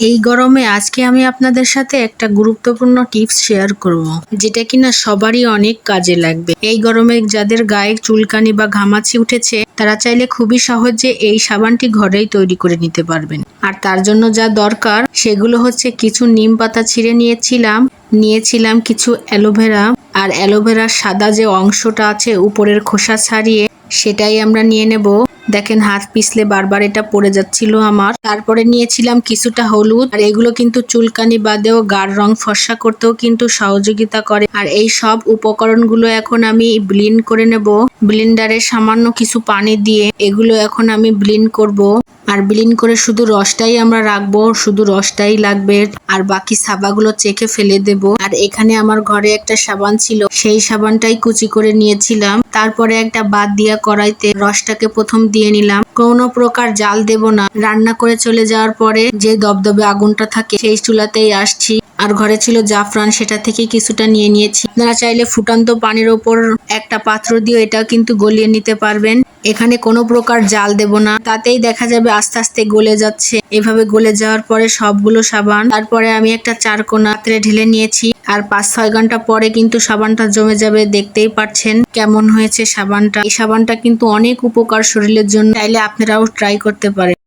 এই গরমে আজকে আমি আপনাদের সাথে একটা গুরুত্বপূর্ণ টিপস শেয়ার করব, যেটা কিনা সবারই অনেক কাজে লাগবে। এই গরমে যাদের গায়ে চুলকানি বা ঘামাচি উঠেছে, তারা চাইলে খুবই সহজে এই সাবানটি ঘরেই তৈরি করে নিতে পারবেন। আর তার জন্য যা দরকার, সেগুলো হচ্ছে কিছু নিম পাতা ছিঁড়ে নিয়েছিলাম নিয়েছিলাম কিছু অ্যালোভেরা, আর অ্যালোভেরার সাদা যে অংশটা আছে উপরের খোসা ছাড়িয়ে, সেটাই আমরা নিয়ে নেব। দেখেন, হাত পিছলে বারবার এটা পরে যাচ্ছিল আমার। তারপরে নিয়েছিলাম কিছুটা হলুদ, আর এগুলো কিন্তু চুলকানি বাদেও গাঢ় রং ফর্সা করতেও কিন্তু সহযোগিতা করে। আর এই সব উপকরণগুলো এখন আমি ব্লিন করে নেব। ব্লিন্ডারে সামান্য কিছু পানি দিয়ে এগুলো এখন আমি ব্লিন করব। আর ব্লিন্ড করে শুধু রসটাই আমরা রাখব, শুধু রসটাই লাগবে। আর বাকি সাবাগুলো চেকে ফেলে দেব। আর এখানে আমার ঘরে একটা সাবান ছিল, সেই সাবানটাই কুচি করে নিয়েছিলাম। তারপরে একটা বাদ দিয়া কড়াইতে রসটাকে প্রথম দিয়ে নিলাম। কোনো প্রকার জাল দেব না। রান্না করে চলে যাওয়ার পরে যে দবদবে আগুনটা থাকে, সেই চুলাতেই আসছি। আর ঘরে ছিল জাফরান, সেটা থেকে কিছুটা নিয়ে নিয়েছি। আপনারা চাইলে ফুটান্ত পানির ওপর একটা পাত্র দিয়ে এটা কিন্তু গলিয়ে নিতে পারবেন। এখানে কোনো প্রকার জাল দেব না। তাতেই দেখা যাবে আস্তে আস্তে গলে যাচ্ছে। এভাবে গলে যাওয়ার পরে সবগুলো সাবান। তারপরে আমি একটা চারকোনা পাত্রে ঢেলে নিয়েছি। আর পাঁচ ছয় ঘণ্টা পরে কিন্তু সাবানটা জমে যাবে। দেখতেই পাচ্ছেন কেমন হয়েছে সাবানটা। এই সাবানটা কিন্তু অনেক উপকার শরীরের জন্য। তাইলে আপনারাও ট্রাই করতে পারেন।